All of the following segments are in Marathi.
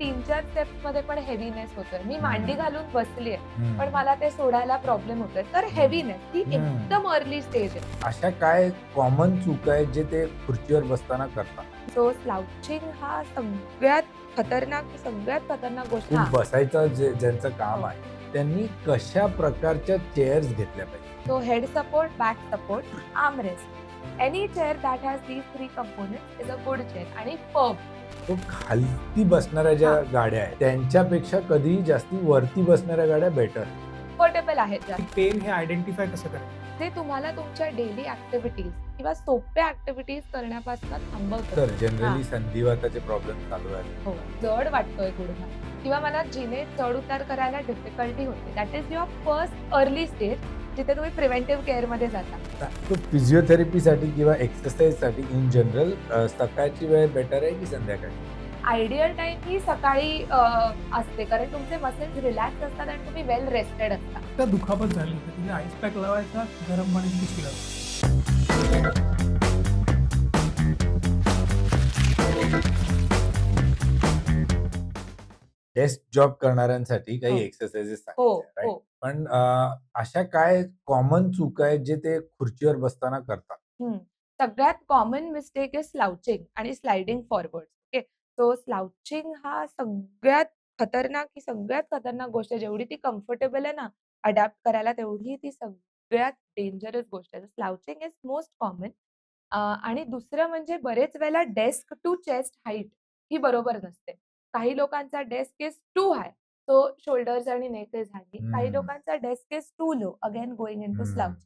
तीन चार स्टेप्समध्ये पण हेवीनेस होतोय मी मांडी. घालून बसलीये हम्म. पण मला ते सोडायला प्रॉब्लेम होतोय तर हेवीनेस ही. एकदम अर्ली स्टेज आहे अशा काय कॉमन चूक आहेत जे ते खुर्चीवर बसताना करतात सो स्लाउचिंग हा सगळ्यात खतरनाक सगळ्यात खतरनाक गोष्ट खूप हा बसायचं जे ज्यांचं काम हो. आहे त्यांनी कशा प्रकारच्या चेअर्स घेतल्या पाहिजे So head support, back support, armrest. Any chair that has these three components is a good chair आणि firm. तो खालती बसणाऱ्या ज्या हा. गाड्या आहेत त्यांच्यापेक्षा कधीही जास्ती वरती बसणाऱ्या गाड्या बेटर कम्फर्टेबल आहेत जास्त. पेन हे आयडेंटिफाय कसं करायचं ते तुम्हाला तुमच्या डेली ऍक्टिव्हिटीज किंवा सोप्या ऍक्टिव्हिटीज करण्यापासून थांबवतं. तर जनरली संधिवाताचे प्रॉब्लेम चालू आहेत. हो जड वाटतोय गुडघा किंवा मला जिने चढ उतार करायला डिफिकल्टी होते. That is your first early stage जिथे तुम्ही प्रिव्हेंटिव्ह केअरमध्ये जाता. तो फिजिओथेरपीसाठी किंवा एक्सरसाइजसाठी इन जनरल सकाळची वेळ बेटर आहे की संध्याकाळी? आयडियल टाइम ही सकाळी असते. कारण तुमचे मसल्स रिलॅक्स असतात आणि तुम्ही वेल रेस्टेड असता. तर दुखापत झाली. तर तिथे आईस पॅक लावायचा गरम पाण्याची पिशवी लावायची. डेस्क जॉब करणाऱ्यांसाठी काही हो. एक्सरसाइजेस हो राईट हो. पण अं, अशा काय कॉमन चूक आहेत जे ते खुर्चीवर बसताना करतात. सगळ्यात कॉमन मिस्टेक आहे स्लाउचिंग आणि sliding forward okay so slouching हा सगळ्यात खतरनाक ही सगळ्यात खतरनाक गोष्ट आहे. जेवढी ती कम्फर्टेबल आहे ना अडॅप्ट करायला तेवढी ती सगळ्यात डेंजरस गोष्ट आहे. सलाउचिंग इज मोस्ट कॉमन आणि दुसरं म्हणजे बरेच वेळेला डेस्क टू चेस्ट हाईट ही बरोबर नसते. काही लोकांचा डेस्क इज टू हाय तो शोल्डर्स आणि नेक झाली काही. लोकांचा desk is too low again going into. Slouch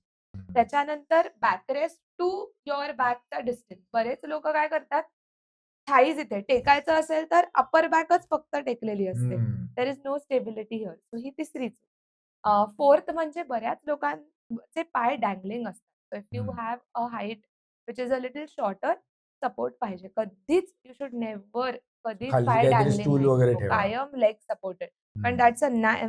त्याच्यानंतर बॅकरेस्ट टू युअर बॅकचा डिस्टन्स. बरेच लोक काय करतात थाईज इथे. टेकायचं असेल तर अपर बॅकच फक्त टेकलेली असते. There is no stability here so ही तिसरीच. फोर्थ म्हणजे बऱ्याच लोकांचे पाय डँगलिंग असतात. If you. Have a height which is a little shorter support पाहिजे. कधीच यू शुड नेव्हर कधीच खाली पाय काहीतरी डँगलिंग stool वगैरे ठेवा. कायम लेग सपोर्टेड पण हम्म. दॅट्स अ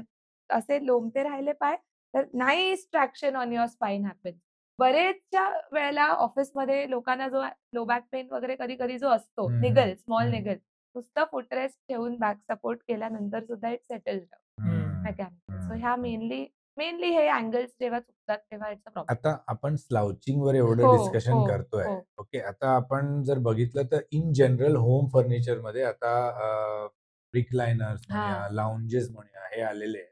असे लोंबते राहिले पाय तर nice traction on your spine happen बरेचशा वेळेला ऑफिसमध्ये लोकांना जो लो बॅक पेन वगैरे कधी कधी जो असतो हम्म, निगल स्मॉल हम्म. निगल नुसतं फुटरेस्ट ठेवून बॅक सपोर्ट केल्यानंतर सुद्धा इट सेटल हम्म. सो. ह्या मेनली मेनली हे अँगल्स जेव्हा चुकतात तेव्हा अ प्रॉब्लेम आता आपण स्लाउचिंग वर एवढं हो, डिस्कशन हो, करतोय. हो. ओके आता आपण जर बघितलं तर इन जनरल होम फर्निचरमध्ये आता रिक्लायनर्स म्हणूया हा. लाउंजेस म्हणूया हे आलेले आहेत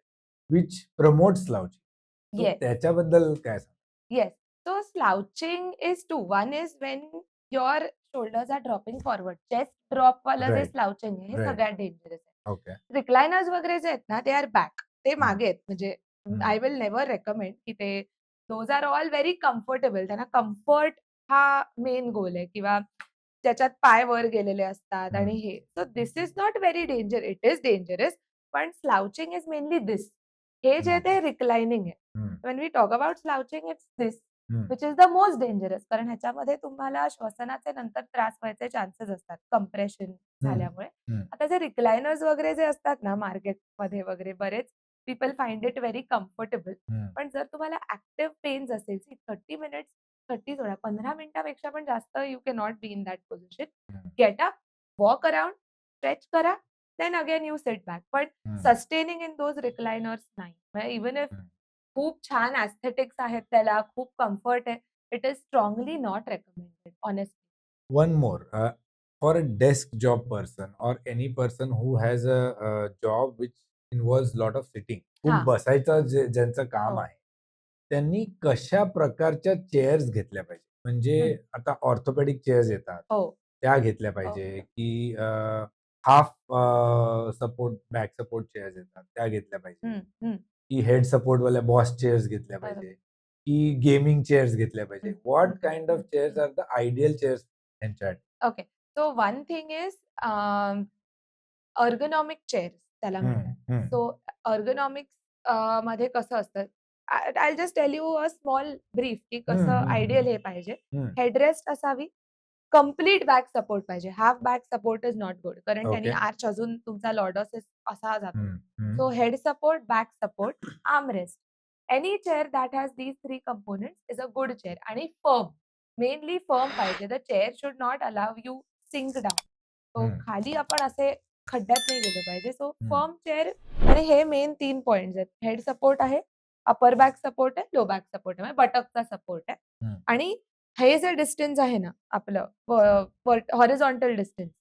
विच प्रमोट स्लाउचिंग येस त्याच्याबद्दल काय सांग yes so slouching is two one is when your shoulders are dropping forward chest drop वाला जे. स्लाउचिंग आहे हे. सगळ्यात डेंजरस आहे. रिक्लायनर्स वगैरे जे आहेत ना ते आर बॅक ते मागे आहेत. म्हणजे आय विल नेव्हर रेकमेंड की ते those are all very comfortable त्यांना कम्फर्ट हा मेन गोल आहे. किंवा त्याच्यात पाय वर गेलेले असतात आणि. हे. So this is not very danger it is dangerous पण स्लाउचिंग इज मेनली दिस हे जे ते रिक्लायनिंग आहे. When we talk about slouching it's this which is the most dangerous कारण ह्याच्यामध्ये तुम्हाला श्वसनाचे नंतर त्रास व्हायचे चान्सेस असतात. कम्प्रेशन झाल्यामुळे. आता जे रिक्लायनर्स वगैरे जे असतात ना मार्केटमध्ये वगैरे बरेच people find it very comfortable पण जर तुम्हाला ऍक्टिव्ह पेन्स असेल थर्टी मिनिट्स थर्टी सोळा पंधरा मिनिटापेक्षा पण जास्त you can not be in that position. Get up walk around stretch करा then again you set back पण सस्टेनिंग इन दोज रिक्लायनर्स नाही. Even if. खूप छान ऍस्थेटिक्स आहेत त्याला खूप कंफर्ट आहे it is strongly not recommended honest one more uh, for a desk job person or any person who has a, a involves lot of sitting खूप हा. बसायचं जे ज्यांचं काम हो. आहे त्यांनी कशा प्रकारच्या चेअर्स घेतल्या पाहिजे म्हणजे. आता ऑर्थोपेडिक चेअर्स येतात हो त्या घेतल्या पाहिजे की half support back support chairs येतात त्या घेतल्या पाहिजे. की हेड सपोर्ट वाल्या बॉस चेअर्स घेतल्या. पाहिजे की गेमिंग चेअर्स घेतल्या पाहिजे. What kind of chairs are the ideal chairs त्यांच्यासाठी okay so one thing is ergonomic chairs त्याला. सो अर्गनॉमिक्समध्ये कसं असतं I just tell you a small brief की कसं आयडियल. हे पाहिजे. हेडरेस्ट असावी कंप्लीट बॅक सपोर्ट पाहिजे half back support is not good कारण त्यांनी. आर्च अजून तुमचा लॉर्डॉसिस असा जातो. So head support, back support, armrest. Any chair that has these three components is a good chair आणि firm. Mainly firm पाहिजे. Should not allow you sink down. So हम्म. खाली आपण असे खड्ड्यात नाही गेलं पाहिजे. सो हं. फर्म चेअर आणि हे मेन 3 पॉइंट्स आहेत. हेड सपोर्ट आहे, अपर बॅक सपोर्ट आहे, लो बॅक सपोर्ट आहे. म्हणजे बटकचा सपोर्ट आहे. आणि हे जे डिस्टन्स आहे ना आपलं horizontal distance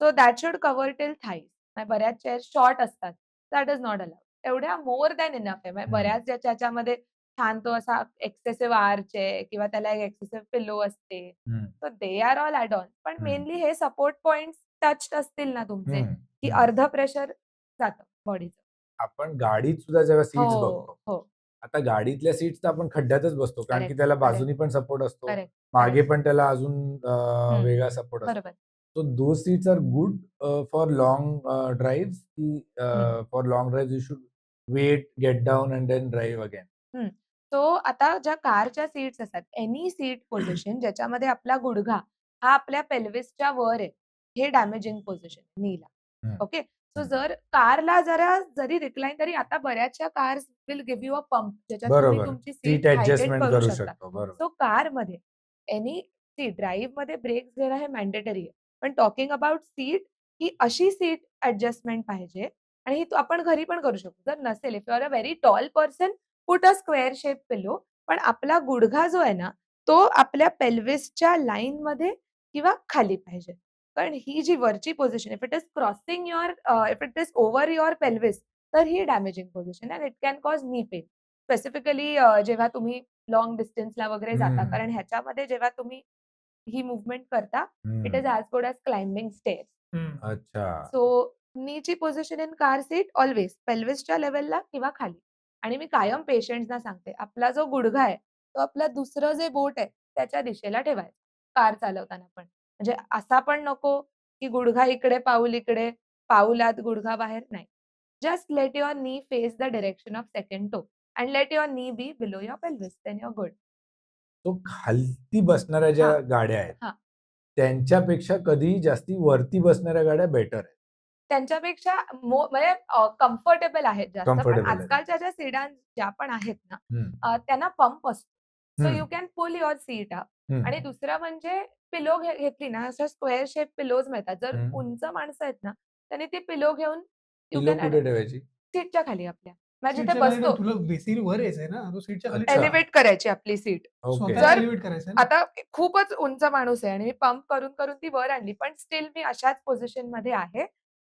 so that should cover till thighs. म्हणजे बऱ्याच चेअर शॉर्ट असतात. That is not allowed. एवढ्या मोर दॅन इनफ आहे. म्हणजे. बऱ्याच ज्याच्या ह्याच्यामध्ये छान तो असा एक्सेसिव्ह आर्च आहे किंवा त्याला एक एक्सेसिव्ह पिलो असते. So they are all add on. पण. मेनली हे सपोर्ट पॉइंट्स टच्ड असतील ना तुमचे, की. अर्ध प्रेशर जातं बॉडीचं. आपण गाडीत सुद्धा जेव्हा सीट्स हो, बघतो. हो. आता गाडीतल्या सीट्स तर आपण खड्ड्यातच बसतो. कारण की त्याला. बाजूनी पण सपोर्ट असतो. मागे. पण त्याला अजून. वेगळा सपोर्ट असतो. So those seats are good for long uh, drives की. For long drives you should wait, get down and then drive again? So आता ज्या कारच्या सीट्स असतात, एनी सीट पोझिशन ज्याच्यामध्ये आपला गुडघा हा आपल्या पेल्विसच्या वर आहे. हे डॅमेजिंग पोझिशन नीला. ओके. सो. जर कारला जरा जरी रिक्लाइन तरी आता बऱ्याचशा cars will give you a pump ज्याच्यात तुम्ही. तुमची सीट ॲडजस्टमेंट करू करू शकता. सो कारमध्ये एनी सी ड्राईव्हमध्ये ब्रेक्स घेणं हे मॅन्डेटरी आहे. पण टॉकिंग अबाउट सीट ही अशी सीट ॲडजस्टमेंट पाहिजे आणि ही आपण घरी पण करू शकतो. जर नसेल if you are a very tall person put a square shape pillow. पण आपला गुडघा जो आहे ना, तो आपल्या पेल्विसच्या लाईनमध्ये किंवा खाली पाहिजे. कारण ही जी वरची position if it is crossing your if it is over your pelvis तर ही डॅमेजिंग पोझिशन आहे and it can cause knee pain. Specifically जेव्हा तुम्ही लाँग डिस्टन्सला वगैरे जाता. हं. कारण ह्याच्यामध्ये जेव्हा तुम्ही ही मूव्हमेंट करता, it is. As good as climbing stairs. हं. अच्छा. सो नीची position in car seat always पेल्विसच्या लेव्हलला किंवा खाली. आणि मी कायम पेशंट्सना सांगते, आपला जो गुडघा आहे, तो आपलं दुसरं जे बोट आहे, त्याच्या दिशेला ठेवायचा. कार चालवताना पण. म्हणजे असा पण नको, की गुडघा इकडे, पाऊल इकडे, पाऊल आत, गुडघा बाहेर. नाही. Just let your knee face the direction of second toe and let your knee be below your pelvis. Then you are good. तो खालती बसणाऱ्या ज्या. गाड्या आहेत. त्यांच्यापेक्षा कधीही जास्ती वरती बसणाऱ्या गाड्या बेटर आहेत. त्यांच्यापेक्षा म्हणजे कम्फर्टेबल आहेत जास्त. पण. आजकालच्या ज्या सिडान ज्या पण आहेत ना, त्यांना पंप असतो. So. You can pull your seat up. आणि दुसरं म्हणजे पिलो घेतली ना, अशा स्क्वेअर शेप पिलोज मिळतात. जर. उंच माणसं आहेत ना, त्यांनी ती पिलो घेऊन कुठे ठेवायची? सीटच्या खाली आपल्या. म्हणजे सीटच्या खाली बसतो. तुला बेसिन वर यायचंय ना, तो सीटच्या खाली अच्छा. ठेव. एलिव्हेट करायची आपली सीट. ओके. जर एलिव्हेट करायचंय ना. आता खूपच उंच माणूस आहे आणि मी पंप करून, करून ती वर आणली. पण स्टिल मी अशाच पोझिशनमध्ये आहे.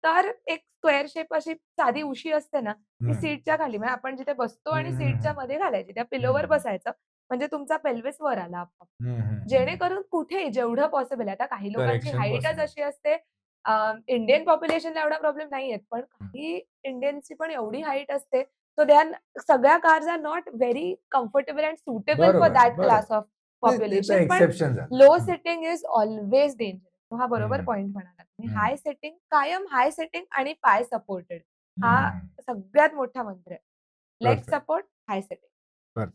तर एक स्क्वेअर शेप अशी साधी उशी असते ना, ती. सीटच्या खाली म्हणजे आपण जिथे बसतो आणि सीटच्या. मध्ये घालायची. त्या पिलोवर. बसायचं. म्हणजे तुमचा पेल्विस वर आला आपोआप. जेणेकरून कुठेही जेवढं पॉसिबल आहे. आता काही लोकांची हाईटच. अशी असते इंडियन पॉप्युलेशनला एवढा प्रॉब्लेम नाहीये. पण काही इंडियन्सची पण एवढी हाईट असते. सो दे आर सगळ्या cars are not very comfortable and suitable for बरोबर, दॅट बरोबर. क्लास ऑफ नाही, पॉप्युलेशन. पण एक्सेप्शन झालं. Low. Sitting is always dangerous. हा बरोबर हं. पॉइंट तुम्ही. हं. हाय सिटिंग कायम हाय सिटिंग आणि पाय सपोर्टेड हा. सगळ्यात मोठा मंत्र आहे. लेग. Support, high sitting.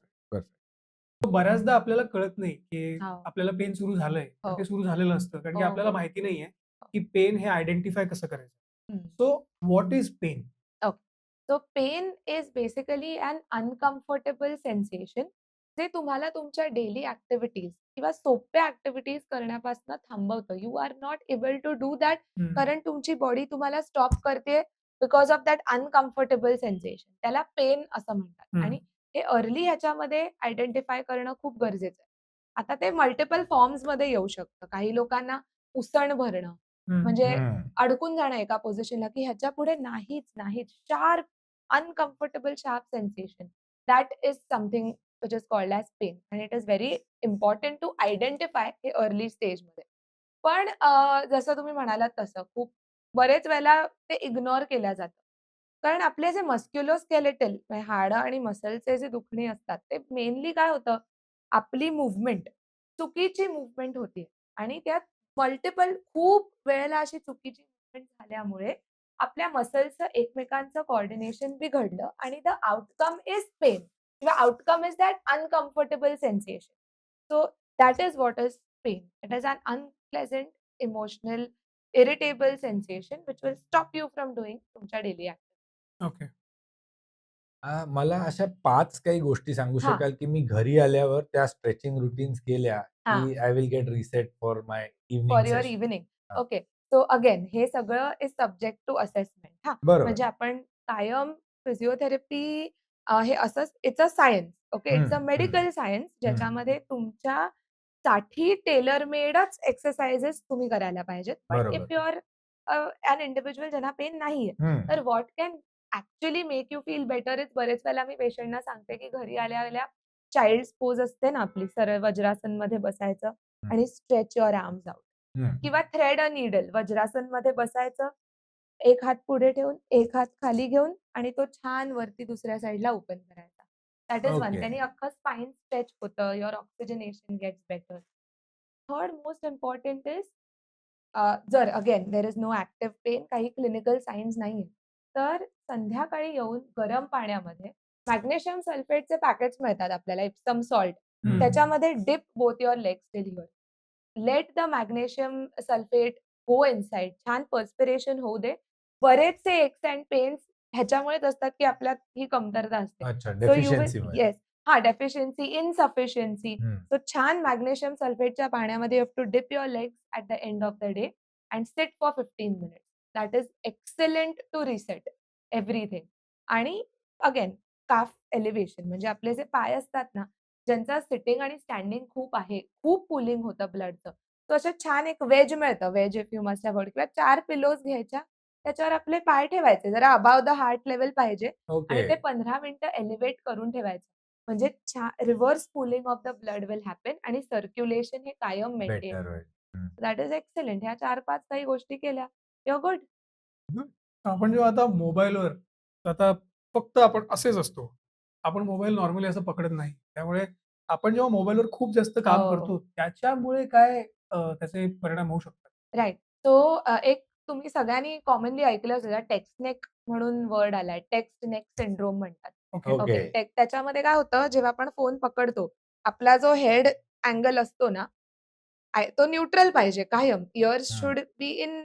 बऱ्याचदा आपल्याला कळत नाही, की हो. आपल्याला पेन सुरू झालंय. हो. ते सुरू झालेलं असतं. कारण की हो, आपल्याला हो. माहिती नाहीये, की पेन हे आयडेंटिफाय कसं करायचं. So what is pain? So pain is basically an uncomfortable sensation जे तुम्हाला तुमच्या डेली ॲक्टिव्हिटीज किंवा सोप्या ॲक्टिव्हिटीज करण्यापासून थांबवतं. You are not able to do that. कारण तुमची बॉडी तुम्हाला स्टॉप करते because of that uncomfortable sensation. त्याला पेन असं म्हणतात. आणि हे अर्ली ह्याच्यामध्ये आयडेंटिफाय करणं खूप गरजेचं आहे. आता ते मल्टिपल फॉर्म्समध्ये येऊ शकतं. काही लोकांना उसण भरणं. म्हणजे. अडकून जाणं एका पोझिशनला, की ह्याच्यापुढे नाहीच, नाहीच. Sharp, uncomfortable sharp sensation. That is something which is called as pain and it is very important to identify हे अर्ली स्टेजमध्ये. पण जसं तुम्ही म्हणालात तसं खूप बरेच वेळेला ते इग्नोर केलं जातं. कारण आपले जे मस्क्युलोस्केलेटल म्हणजे हाडं आणि मसलचे जे दुखणे असतात, ते मेनली काय होतं, आपली मुवमेंट चुकीची मुवमेंट होती आणि त्यात मल्टिपल खूप वेळेला अशी चुकीची मुवमेंट झाल्यामुळे आपल्या मसल्सचं एकमेकांचं कोऑर्डिनेशन बिघडलं आणि द आउटकम इज पेन किंवा outcome is that uncomfortable sensation. So that is what is pain. It is an unpleasant, emotional, irritable sensation which will stop you from doing तुमच्या डेली ॲक्टिव्हिटीज. ओके. मला अशा 5 काही गोष्टी सांगू हां. शकाल, की मी घरी आल्यावर त्या स्ट्रेचिंग रूटीन्स केल्या, हां. की I will get reset for my evening for your session? Evening. हां. ओके. सो अगेन हे सगळं इज सब्जेक्ट टू असेसमेंट हां. बरोबर. म्हणजे आपण कायम फिजिओथेरपी अ, हे असंच it's a science okay. It's a हं. मेडिकल सायन्स हं. ज्याच्यामध्ये तुमच्यासाठी टेलर मेडच एक्सरसाइजेस तुम्ही करायला पाहिजेत. बट बरोबर. If you are uh, an individual ज्यांना पेन नाहीये, हं. तर what can actually make you feel better is बरेच वेळेला मी पेशंटना सांगते, की घरी आल्या-आल्या चाइल्ड्स पोज असते ना आपली सरळ वज्रासनमध्ये बसायचं हं. आणि स्ट्रेच युअर आर्म्स आउट. किंवा थ्रेड अ नीडल वज्रासनमध्ये बसायचं. एक हात पुढे ठेवून, एक हात खाली घेऊन आणि तो छान वरती दुसऱ्या साइडला ओपन करायचा. That is one. त्याने अख्खं स्पाइन स्ट्रेच होतं. Your oxygenation gets better. Third most important is जर again there is no active pain काही क्लिनिकल सायन्स नाहीये. तर संध्याकाळी येऊन गरम पाण्यामध्ये मॅग्नेशियम सल्फेटचे पॅकेट्स मिळतात आपल्याला इप्सम सॉल्ट. त्याच्यामध्ये dip both your legs here. Let the magnesium sulphate go inside. छान पर्स्पिरेशन होऊ दे. बरेचसे एक्स एंड पेन्स ह्याच्यामुळेच असतात, की आपल्यात ही कमतरता असते. येस. हां, डेफिशियन्सी, इन्सफिशियन्सी. सो छान मॅग्नेशियम सल्फेटच्या पाण्यामध्ये you have to dip your legs at the end of the day and sit for 15 minutes. That is excellent to reset everything. आणि अगेन काफ एलिव्हेशन म्हणजे आपले जे पाय असतात ना, ज्यांचं सिटिंग आणि स्टँडिंग खूप आहे, खूप पुलिंग होतं ब्लडचं. सो असं छान एक वेज मिळतं. Wedge if you must have heard किंवा 4 पिलोज घ्यायच्या. त्याच्यावर आपले पाय ठेवायचे. जरा अबोव्ह द हार्ट लेव्हल पाहिजे आणि ते. 15 मिनिटं एलिव्हेट करून ठेवायचं. म्हणजे reverse pulling of the blood will happen आणि सर्क्युलेशन हे कायम मेंटेन. That is excellent. ह्या 4-5 काही गोष्टी केल्या, यू आर गुड. आपण जेव्हा आता मोबाईलवर आता फक्त आपण असेच असतो. आपण मोबाईल नॉर्मली असं पकडत नाही. त्यामुळे आपण जेव्हा मोबाईलवर खूप जास्त काम हो. करतो, त्याच्यामुळे काय अ, त्याचे परिणाम होऊ शकतात? राइट. सो अ, एक तुम्ही सगळ्यांनी कॉमनली ऐकलं असेल टेक्स्ट नेक म्हणून वर्ड आलाय. टेक्स्ट नेक सिंड्रोम म्हणतात. ओके. ओके. ओके. टेक त्याच्यामध्ये काय होतं जेव्हा आपण फोन पकडतो, आपला जो हेड अँगल असतो ना, आय तो न्यूट्रल पाहिजे कायम. Ears hmm. Should be in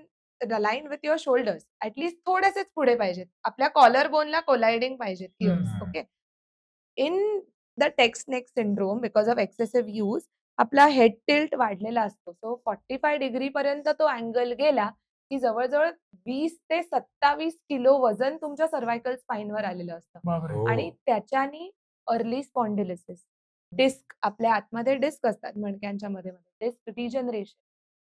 line with your shoulders. At least थोडेसेच पुढे पाहिजेत. आपल्या कॉलर बोनला कोलाइडिंग पाहिजेत हं, ears. Hmm. Okay. In the text neck syndrome because of excessive use आपला हेड टिल्ट वाढलेला असतो. सो 45 डिग्री पर्यंत तो अँगल गेला, की जवळ-जवळ 20 ते 27 किलो वजन तुमच्या सर्व्हायकल स्पाईनवर आलेलं असतं. बापरे! आणि! त्याच्यानी अर्ली स्पॉन्डिलोसिस, डिस्क आपल्या आतमध्ये डिस्क असतात मणक्यांच्या मध्ये-मध्ये disc degeneration uh,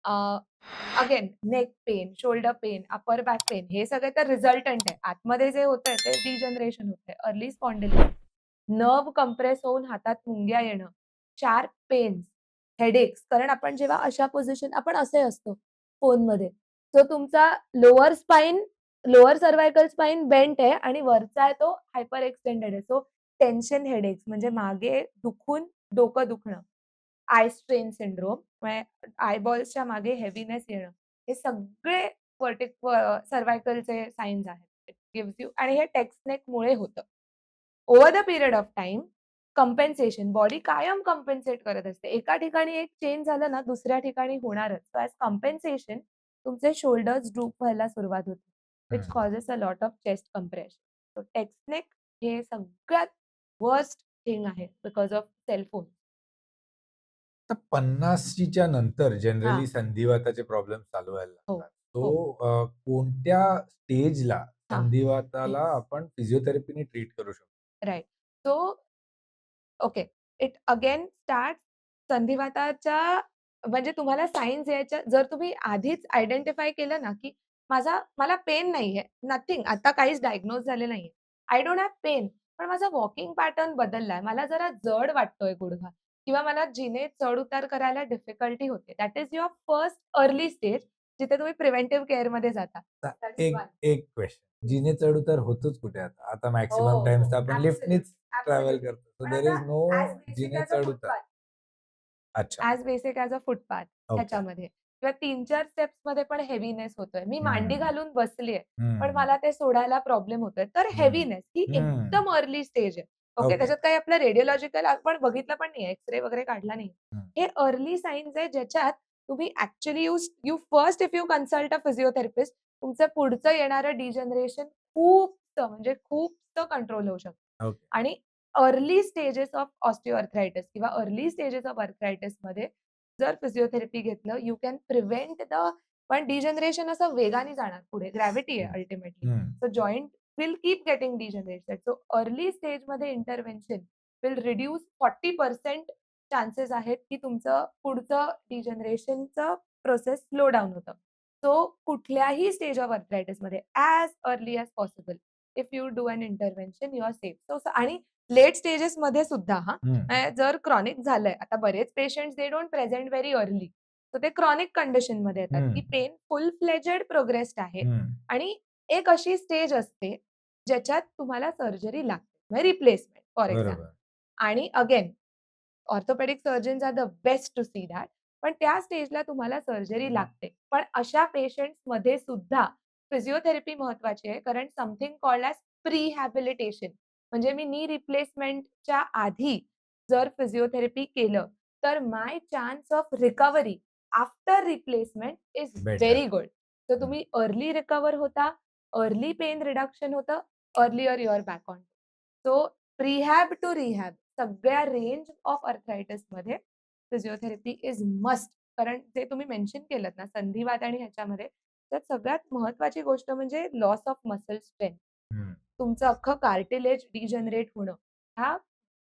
again neck pain, shoulder pain, upper back pain हे सगळे तर रिझल्टंट आहे. आतमध्ये जे होतंय ते डिजनरेशन होतंय. अर्ली स्पॉन्डिलिस नर्व कंप्रेस होऊन हातात मुंग्या येणं, शार्प पेन्स, हेडेक्स कारण आपण जेव्हा अशा पोझिशन आपण असे असतो फोनमध्ये. सो तुमचा lower spine lower cervical spine bent आहे आणि वरचा आहे तो हायपर एक्सटेंडेड आहे. सो टेन्शन हेडेक्स म्हणजे मागे दुखून डोकं दुखणं. आय स्ट्रेन सिंड्रोम म्हणजे आयबॉल्सच्या मागे हेवीनेस येणं. हे सगळे व्हर्टिक अ, सर्व्हायकलचे सायन्स आहेत. इट गिव्स यू आणि हे टेक्स्ट नेकमुळे होतं. Over the period of time compensation body कायम कंपेन्सेट करत असते. एका ठिकाणी एक चेंज झालं ना, दुसऱ्या ठिकाणी होणारच. सो ॲज कंपेन्सेशन तुमचे शोल्डर्स ड्रूप व्हायला सुरुवात होते. Which hmm. Causes uh lot of chest compression. So text neck हे सगळ्यात वर्स्ट थिंग आहे बिकॉज ऑफ सेल फोन. तर 50च्या नंतर हां. जनरली संधिवाताचे प्रॉब्लेम चालू व्हायला हो, लागतात. हो. तो अ, कोणत्या स्टेजला हां. संधिवाताला येस. आपण फिजिओथेरपीने ट्रीट करू शकतो? Right. So okay. It again starts संधिवाताच्या म्हणजे तुम्हाला सायन्स यायच्या जर तुम्ही आधीच आयडेंटिफाय केलं ना, की माझा मला पेन नाहीये, नथिंग आता काहीच डायग्नोज झालं नाहीये. आय डोंट हॅव पेन पण माझा वॉकिंग पॅटर्न बदललाय. मला जरा जड वाटतोय गुडघा किंवा मला जिने चढ-उतार करायला डिफिकल्टी होते. That is your first early stage जिथे तुम्ही प्रिव्हेंटिव्ह केअरमध्ये जाता. आता दॅट इज एक. एक क्वेशन जिने चढ-उतार होतोच कुठे आता? आता हो, मॅक्सिमम टाईम्स तर आपण लिफ्टनीच ट्रॅव्हल. करतो. सो देअर इज नो जिने चढ-उतार. फुटपाथ. अच्छा. As basic as a footpath okay. ह्याच्यामध्ये किंवा 3-4 स्टेप्समध्ये पण हेवीनेस होतोय. मी मांडी हं. घालून बसलीये, पण हं. मला ते सोडायला प्रॉब्लेम होतोय. तर हं. हेवीनेस ही हं. एकदम अर्ली स्टेज आहे. ओके. त्याच्यात काही आपलं रेडिओलॉजिकल आपण बघितलं पण नाहीये. एक्स-रे वगैरे काढला नाही. हं. अर्ली सायन्स आहे ज्याच्यात तुम्ही actually you you first if you consult a physiotherapist तुमचं पुढचं येणारं डिजनरेशन खूपचं म्हणजे खूपचं कंट्रोल होऊ शकतं. आणि अर्ली स्टेजेस ऑफ ऑस्टिओआर्थरायटिस किंवा अर्ली स्टेजेस ऑफ आर्थरायटिसमध्ये जर फिजिओथेरपी घेतलं, यू कॅन प्रिव्हेंट द पण डिजनरेशन असं वेगाने जाणार पुढे. ग्रॅव्हिटी आहे. Ultimately. Hmm. Will keep getting degenerated. So early स्टेजमध्ये इंटरव्हेन्शन विल रिड्यूस 40% चान्सेस आहेत, की तुमचं पुढचं डिजनरेशनचं प्रोसेस स्लो डाउन होतं. सो कुठल्याही stage of आर्थरायटिसमध्ये as early as possible if you do an intervention you are safe. So आणि लेट स्टेजेसमध्ये सुद्धा हां, जर क्रॉनिक झालंय, आता बरेच patients they don't present very early. So ते क्रॉनिक कंडिशनमध्ये येतात, की. पेन फुल फ्लेजेड प्रोग्रेस्ड आहे. आणि एक अशी स्टेज असते, ज्याच्यात तुम्हाला सर्जरी लागते. म्हणजे रिप्लेसमेंट फॉर एक्झाम्पल. आणि again orthopaedic surgeons are the best to see that. पण त्या स्टेजला तुम्हाला सर्जरी लागते. पण अशा पेशंट्समध्ये सुद्धा फिजिओथेरपी महत्त्वाची आहे. कारण समथिंग कॉल्ड ॲज प्रिहॅबिलिटेशन म्हणजे मी नी रिप्लेसमेंटच्या आधी जर फिजिओथेरपी केलं, तर my chance of recovery after replacement is. Very good. तर. तुम्ही अर्ली रिकव्हर होता, अर्ली पेन रिडक्शन होतं, earlier you are back on. So prehab to rehab सगळ्या रेंज ऑफ आर्थरायटिसमध्ये फिजिओथेरपी इज मस्ट. कारण जे तुम्ही मेन्शन केलत ना संधिवात आणि ह्याच्यामध्ये, त्यात सगळ्यात महत्त्वाची गोष्ट म्हणजे लॉस ऑफ मसल स्ट्रेंथ. तुमचं अख्खं कार्टिलेज डिजनरेट होणं, ह्या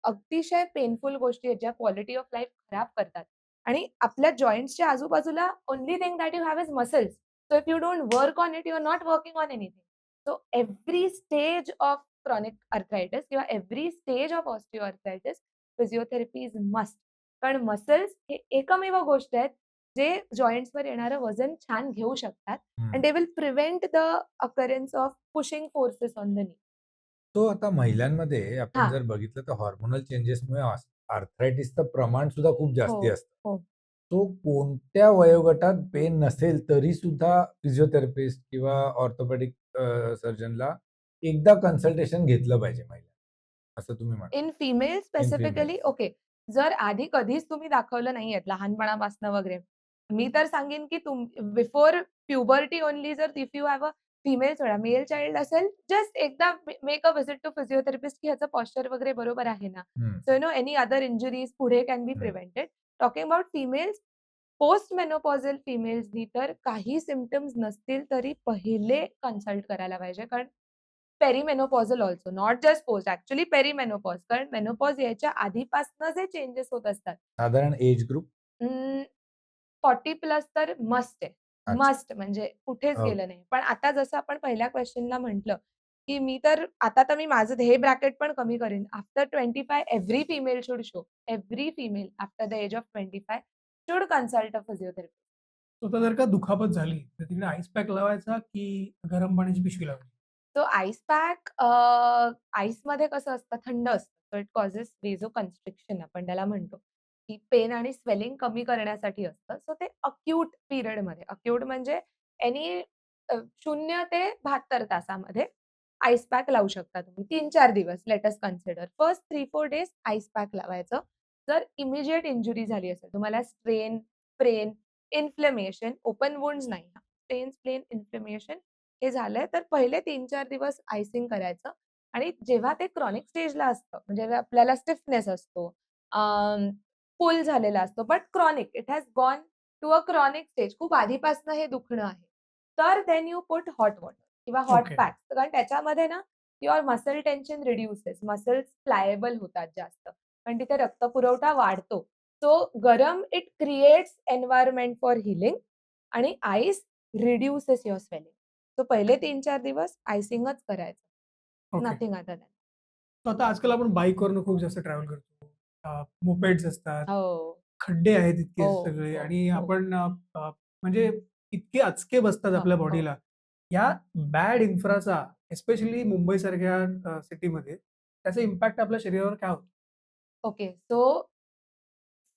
अतिशय पेनफुल गोष्टी आहेत, ज्या क्वालिटी ऑफ लाईफ खराब करतात. आणि आपल्या जॉइंट्सच्या आजूबाजूला only thing that you have is muscles. So if you don't work on it, you are not working on anything. So every stage of chronic arthritis किंवा every stage of osteoarthritis physiotherapy is must. कारण मसल्स हे एकमेव गोष्ट आहेत, जे जॉइंट्सवर येणारं वजन छान घेऊ शकतात. And they will prevent the occurrence of pushing forces on the knee. तो आता महिलांमध्ये आपण हां. जर बघितलं तर हार्मोनल चेंजेसमुळे आर्थरायटिसचं प्रमाण सुद्धा खूप जास्ती हो, असतं. हो. तो कोणत्या वयोगटात पेन नसेल तरी सुद्धा फिजिओथेरपिस्ट किंवा ऑर्थोपेडिक सर्जनला एकदा कन्सल्टेशन घेतलं पाहिजे महिलांनी, असं तुम्ही. In female specifically. ओके. जर आधी कधीच तुम्ही दाखवलं नाहीयेत लहानपणापासून वगैरे, मी तर सांगेन की तुम बिफोर प्युबर्टी ओन्ली जर if you have a female soda, male child असेल, जस्ट एकदा make a visit to physiotherapist की ह्याचं पॉश्चर वगैरे बरोबर आहे ना. So you know any other injuries पुढे can be. Prevented. Talking about females, post menopausal फिमेल्सनी तर काही सिम्प्टम्स नसतील तरी पहिले कन्सल्ट करायला पाहिजे. कारण perimenopausal also not just post actually perimenopause कारण मेनोपॉज यायच्या आधीपासनं जे चेंजेस होत असतात. साधारण एज ग्रुप? 40 प्लस तर मस्ट आहे. मस्ट म्हणजे कुठेच हो. गेलं नाही. पण आता जसं आपण पहिल्या क्वेशनला म्हटलं, की मी तर आता तर मी माझं हे ब्रॅकेट पण कमी करेन. After 25 every female should show. Every female after the age of 25 should consult a physiotherapist. स्वतः जर का दुखापत झाली, तर तिकडे आईस पॅक लावायचा की गरम पाण्याची पिशवी लावायची? सो आईस पॅक अ, आईसमध्ये कसं असतं थंड असतं. सो इट कॉजेस व्हेझोकन्स्ट्रिक्शन आपण त्याला म्हणतो, की पेन आणि स्वेलिंग कमी करण्यासाठी असतं. सो ते अक्यूट पिरियडमध्ये अक्यूट म्हणजे एनी 0 ते 72 तासामध्ये आईस पॅक लावू शकता तुम्ही. 3-4 दिवस let us consider. First 3-4 days ice pack लावायचं. जर इमिडिएट इंजुरी झाली असेल, तुम्हाला strain, sprain, inflammation, open wounds नाही. स्ट्रेन, स्प्लेन, इन्फ्लेमेशन हे झालंय, तर पहिले 3-4 दिवस आयसिंग करायचं आणि जेव्हा ते क्रॉनिक स्टेजला असतं, म्हणजे आपल्याला स्टिफनेस असतो, पुल झालेला असतो, but chronic it has gone to a chronic stage खूप आधीपासनं हे दुखणं आहे. तर then you put hot water किंवा हॉट. पॅक्स कारण त्याच्यामध्ये ना your muscle tension reduces. Muscles pliable होतात जास्त. कारण तिथे रक्तपुरवठा वाढतो. सो गरम it creates environment for healing आणि ice reduces your swelling. So पहिले 3-4 दिवस आयसिंगच करायचं. Nothing other than. आता आजकाल आपण बाईकवरनं खूप जास्त ट्रॅव्हल करतो. मोपेड्स असतात. हो. खड्डे आहेत इतके हो, सगळे हो, आणि. आपण म्हणजे इतके आचके बसतात आपल्या. बॉडीला. या बॅड इन्फ्राचा एस्पेशली मुंबईसारख्या अ, सिटीमध्ये त्याचा इम्पॅक्ट आपल्या शरीरावर काय होतो? ओके. सो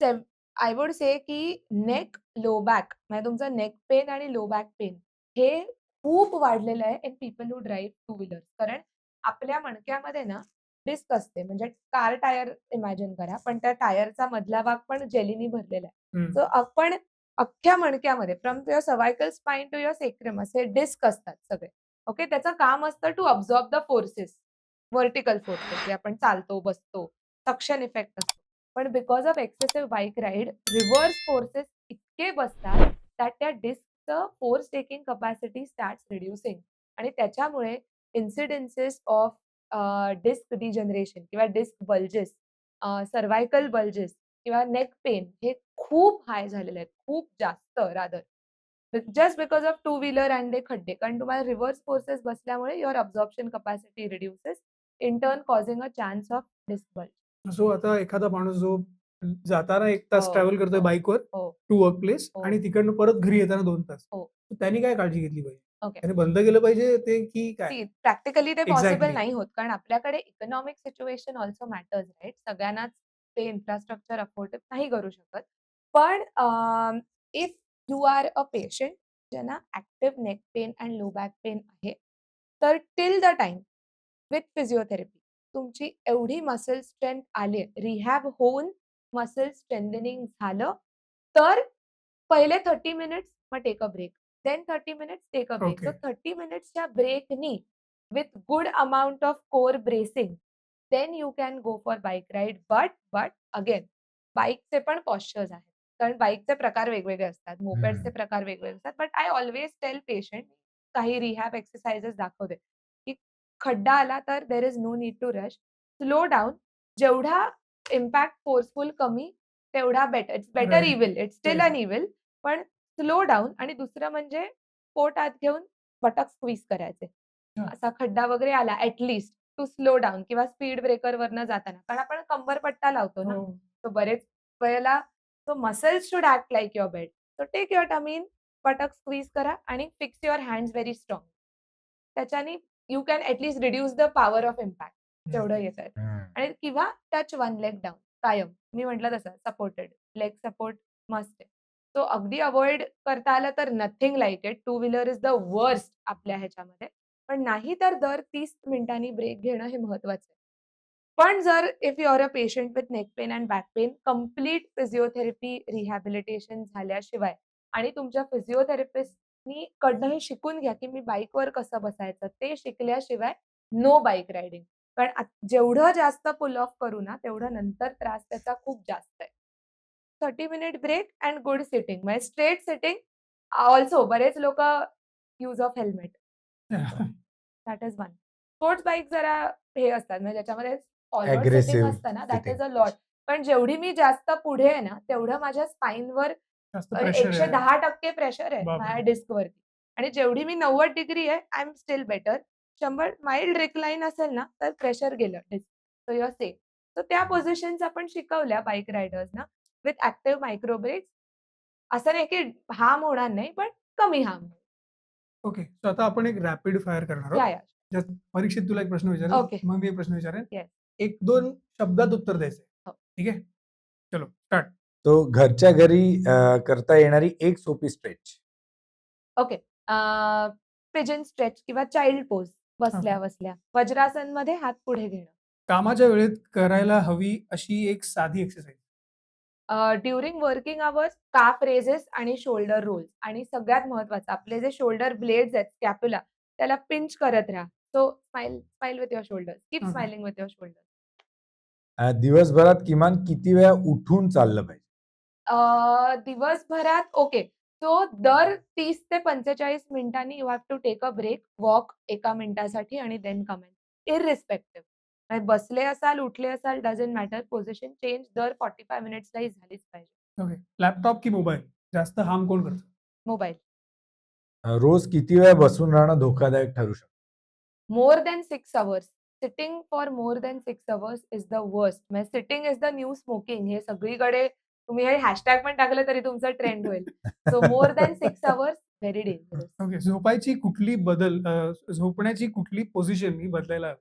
सेव आय वुड से की नेक, लो बॅक म्हणजे तुमचं नेक पेन आणि लो बॅक पेन हे खूप वाढलेलं आहे in people who drive two wheelers. कारण आपल्या मणक्यामध्ये ना डिस्क असते. म्हणजे कार टायर इमॅजिन करा. पण त्या टायरचा मधला भाग पण जेलीनी भरलेला आहे. सो आपण अख्ख्या मणक्यामध्ये from your cervical spine to your sacrum असे डिस्क असतात सगळे. ओके. त्याचं काम असतं to absorb the forces. Vertical forces जे आपण चालतो, बसतो. सक्शन इफेक्ट असतो. पण because of excessive bike ride reverse forces इतके बसतात दॅट त्या disc force taking capacity starts reducing आणि त्याच्यामुळे इन्सिडेन्सेस ऑफ डिस्क डिजनरेशन किंवा डिस्क बल्जेस, सर्वायकल बल्जेस किंवा नेक पेन हे खूप हाय झालेले आहेत. खूप जास्त rather. Just because of two wheeler and ते खड्डे. कारण तुम्हाला रिव्हर्स फोर्सेस बसल्यामुळे your absorption capacity reduces in turn causing a chance of disc bulge. So आता एखादा माणूस जो जाताना 1 तास हो, ट्रॅव्हल करतोय हो, बाईकवर हो. टू वर्क प्लेस हो. आणि तिकडनं परत घरी येताना 2 तास. हो. तर त्यांनी काय काळजी घेतली पाहिजे? ओके. त्याने बंद केलं पाहिजे ते की काय? सी प्रॅक्टिकली ते पॉसिबल एक्झॅक्टली. नाही होत. कारण आपल्याकडे economic situation also matters right. सगळ्यांनाच ते इन्फ्रास्ट्रक्चर अफोर्ड नाही करू शकत. पण if you are a patient ज्यांना active neck pain and low back pain आहे, तर till the time with physiotherapy तुमची एवढी मसल स्ट्रेंथ आली रिहॅब होऊन मसल स्ट्रेंथनिंग झालं, तर पहिले 30 मिनिट्स मग take a break. Then 30 minutes take a break. 30 मिनिट्सच्या ब्रेकनी with good amount of core bracing then you can go for bike ride. But, but again बाईकचे पण पॉश्चर्स आहेत. कारण बाईकचे प्रकार वेगवेगळे असतात. मोपेडचे. प्रकार वेगवेगळे असतात. But I always tell patient काही रिहॅब एक्सरसाइजेस दाखवते, खड्डा आला तर there is no need to rush. Slow down. जेवढा इम्पॅक्ट फोर्सफुल कमी तेवढा better. It's better. Even. It's still. Uneven. पण स्लो डाउन आणि दुसरं म्हणजे पोट आत घेऊन बटक स्क्वीज करायचे. असा खड्डा वगैरे आला at least to slow down किंवा स्पीड ब्रेकरवरनं जाताना. कारण आपण कंबरपट्टा लावतो ना. हो. सो बरेच वेळेला so muscles should act like your bed. So take your tummy in, buttock squeeze करा आणि fix your hands very strong. त्याच्याने you can at least reduce the power of impact. जेवढं येतंय. हं. आणि किंवा टच वन लेग डाउन कायम. मी म्हटलं तसं सपोर्टेड. लेग सपोर्ट मस्ट आहे. सो अगदी अव्हॉइड करता आलं तर nothing like it. Two wheeler is the worst आपल्या ह्याच्यामध्ये. पण नाही तर दर 30 मिनिटांनी ब्रेक घेणं हे महत्वाचं आहे. पण जर if you are a patient with neck pain and back pain complete physiotherapy rehabilitation झाल्याशिवाय आणि तुमच्या फिजिओथेरपिस्टनी कडनं हे शिकून घ्या, की मी बाईकवर कसं बसायचं. ते शिकल्याशिवाय नो बाईक रायडिंग. कारण जेवढं जास्त पुल ऑफ करू ना, तेवढं नंतर त्रास त्याचा खूप जास्त आहे. 30 minute break and good sitting म्हणजे स्ट्रेट सिटिंग अल्सो बरेच लोकं use of helmet. That is one. Sports bike जरा हे असतात म्हणजे ज्याच्यामध्ये असतं ना, दॅट सिटिंग. A lot. पण जेवढी मी जास्त पुढे आहे ना, तेवढं माझ्या स्पाईनवर प्रेशर आहे. 110% प्रेशर आहे माझ्या बापरे! डिस्कवरती. आणि जेवढी मी 90 डिग्री आहे, I am still better. 100 mild recline असेल ना, तर प्रेशर गेलं disc. So you are safe. तर त्या पोझिशन्स आपण शिकवल्या बाईक रायडर्सना विथ ॲक्टिव्ह मायक्रो ब्रेक्स. असं नाही की हार्म होणार नाही, पण कमी हार्म. ओके. सो आता आपण एक रॅपिड फायर करणार आहोत. परीक्षित तुला एक प्रश्न विचारेल. ओके. मग मी एक प्रश्न विचारेन. येस. 1-2 शब्दात उत्तर द्यायचंय. हो. ठीक आहे? चलो स्टार्ट. तो घरच्या घरी अ, करता येणारी एक सोपी stretch. Okay. Uh, pigeon stretch किंवा चाइल्ड पोज बसल्या-बसल्या. वज्रासनमध्ये हात पुढे घेणं. कामाच्या वेळेत करायला हवी अशी एक साधी exercise. Uh, during working hours calf raises आणि शोल्डर रोल्स आणि सगळ्यात महत्त्वाचं आपले जे शोल्डर ब्लेड्स आहेत स्कॅप्युला त्याला पिंच करत राहा. So smile smile with your shoulders. Keep. Smiling with your shoulders. Uh, दिवसभरात किमान किती वेळा उठून चाललं पाहिजे? अ, दिवसभरात ओके. सो दर 30 ते 45 मिनिटांनी you have to take a break, walk एका मिनिटासाठी आणि देन कम इन. इर्रिस्पेक्टिव्ह. म्हणजे बसले असाल, उठले असाल डझंट मॅटर. पोझिशन चेंज दर 45 मिनिट्सला ही झालीच पाहिजे. ओके. लॅपटॉप की मोबाईल? जास्त हार्म कोण करतं? मोबाईल. रोज किती वेळ बसून राहणं धोकादायक ठरू शकतं? More than 6 hours. Sitting for more than 6 hours is the worst. म्हणजे sitting is the new smoking हे सगळीकडे तुम्ही हे हॅशटॅग पण टाकलं तरी तुमचं ट्रेंड होईल. So more than 6 hours very dangerous. Okay. झोपायची कुठली बदल झोपण्याची कुठली पोझिशन ही बदलायला?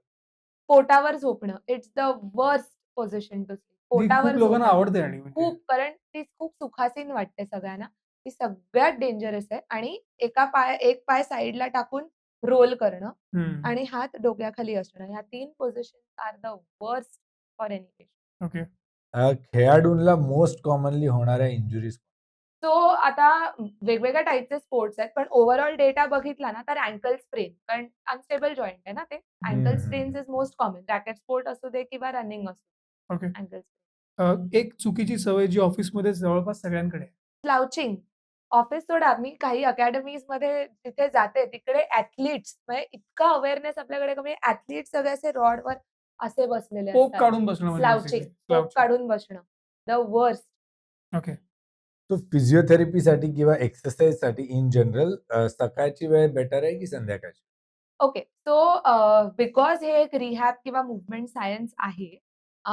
पोटावर झोपणं. It's the worst position to पोटावर खूप लोकांना. आवडते आणि म्हणजे खूप कारण ती खूप सुखासीन वाटते सगळ्यांना. ती सगळ्यात डेंजरस आहे आणि एका पाय एक पाय साइडला टाकून रोल करणं. आणि हात डोक्याखाली असणं. ह्या 3 positions are the worst for any patient. Okay. Uh, खेळाडूंना मोस्ट कॉमनली होणाऱ्या इंजुरीज सो आता वेगवेगळ्या टाइपचे स्पोर्ट्स आहेत. पण ओव्हरऑल डेटा बघितला ना तर अँकल स्प्रेन कारण अनस्टेबल जॉइंट आहे ना ते. Ankle hmm, sprains hmm. Is most common. Racket sport असू दे किंवा रनिंग असू दे. ओके. Ankle sprain. अ, एक चुकीची सवय जी ऑफिसमध्ये जवळपास सगळ्यांकडे आहे. स्लाउचिंग. ऑफिस सोडा, मी काही अकॅडमीजमध्ये जिथे जाते तिकडे ॲथलीट्स म्हणजे इतका अवेअरनेस आपल्याकडे कमी ॲथलीट्स सगळे असे रॉडवर असे बसलेले पोक असतात. काढून बसणं म्हणजे स्लाउचिंग, बेसिकली. पोक स्लाउचिंग. काढून बसणं. The worst. ओके. सो फिजिओथेरपीसाठी किंवा एक्सरसाइजसाठी इन जनरल सकाळची वेळ बेटर आहे की संध्याकाळची? ओके. सो बिकॉज हे एक रिहॅब किंवा मूव्हमेंट सायन्स आहे. अ,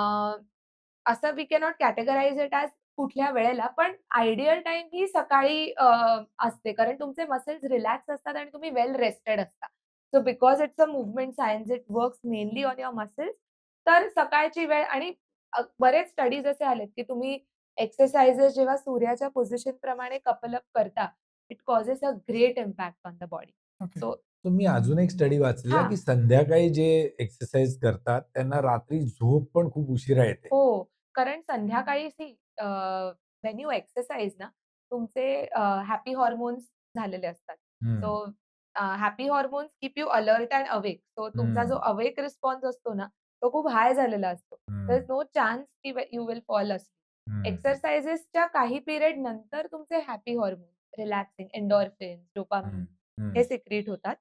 असं we cannot categorize it as कुठल्या वेळेला, पण आयडियल टाईम ही सकाळी अ, असते. कारण तुमचे मसल्स रिलॅक्स असतात आणि तुम्ही वेल रेस्टेड असता. So because it's a movement science, it works mainly on your muscles. तर सकाळची वेळ आणि बरेच स्टडीज असे आलेत, की तुम्ही एक्सरसाइजेस जेव्हा सूर्याच्या पोझिशनप्रमाणे कपल अप करता, it causes a great impact on the body. So मी अजून एक स्टडी वाचलेला हां. की संध्याकाळी जे एक्सरसाइज करतात त्यांना रात्री झोप पण खूप उशिरा येते. हो. कारण संध्याकाळी see uh, when you exercise ना, तुमचे हॅपी हार्मोन्स झालेले असतात. So happy hormones keep you alert and awake. So तुमचा जो. अवेक रिस्पॉन्स असतो ना, तो खूप हाय झालेला असतो. हं. नो चान्स की यू विल फॉल हं. एक्सरसाइजेसच्या काही पिरियड नंतर तुमचे happy hormones, relaxing, endorphins, dopamine hmm. Secrete होतात.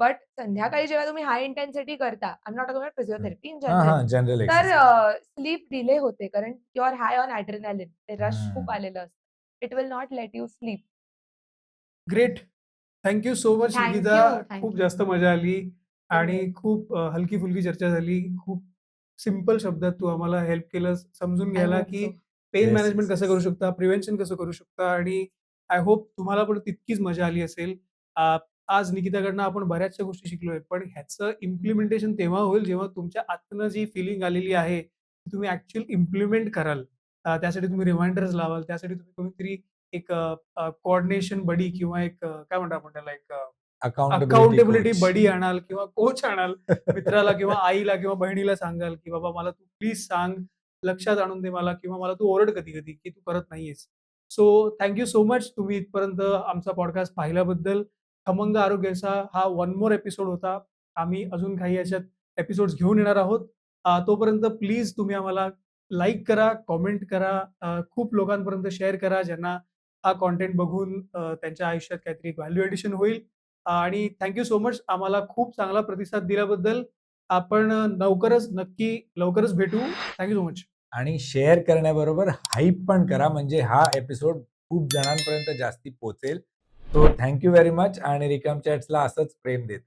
बट संध्याकाळी जेव्हा तुम्ही हाय इंटेन्सिटी करता, I not about. Physiotherapy in general. तर स्लीप डिले होते. कारण you are high on adrenaline. ते रश खूप. आलेलं असतं. It will not let you sleep. Great. Thank you so much Nikita. खूप. जास्त मजा आली आणि येस. खूप अ, हलकी-फुलकी चर्चा झाली. खूप सिंपल शब्दात तू आम्हाला हेल्प केलंस समजून आय घ्यायला, होप की so. Pain yes, management yes, कसं करू. शकता, प्रिव्हेन्शन कसं करू शकता आणि आय होप तुम्हाला पण तितकीच मजा आली असेल. आज निकिताकडनं आपण बऱ्याचशा गोष्टी शिकलोय. पण ह्याचं इम्प्लिमेंटेशन तेव्हा होईल जेव्हा तुमच्या आतनं जी फीलिंग आलेली आहे, ती तुम्ही ॲक्चुअल इम्प्लिमेंट कराल. अ, त्यासाठी तुम्ही रिमाइंडर्स लावाल. त्यासाठी तुम्ही कोणीतरी एक कोऑर्डिनेशन बडी किंवा एक काय म्हणतो आपण त्याला एक अकाउंटेबिलिटी. बडी आणाल किंवा कोच आणाल. मित्राला किंवा आईला किंवा बहिणीला सांगाल, की "बाबा मला तू प्लीज सांग, लक्षात आणून दे मला किंवा मला तू ओरड कधी-कधी, की तू करत नाहीयेस." So thank you so much तुम्ही इथपर्यंत आमचा पॉडकास्ट पाहिल्याबद्दल. खमंग आरोग्याचा हा वन मोर एपिसोड होता. आम्ही अजून काही याच्यात एपिसोड्स घेऊन येणार आहोत. तोपर्यंत प्लीज तुम्ही आम्हाला लाईक करा, कमेंट करा, खूप लोकांपर्यंत शेअर करा, ज्यांना हा कंटेंट बघून त्यांच्या आयुष्यात काहीतरी व्हॅल्यू एडिशन होईल. आणि थँक यू सो मच आम्हाला खूप चांगला प्रतिसाद दिल्याबद्दल. आपण लवकरच नक्की लवकरच भेटू. Thank you so much. आणि शेअर करण्याबरोबर हाइप पण करा म्हणजे हा एपिसोड खूप जणांपर्यंत जास्ती पोहोचेल. So thank you very much आणि रिकाम चॅट्सला असंच प्रेम देत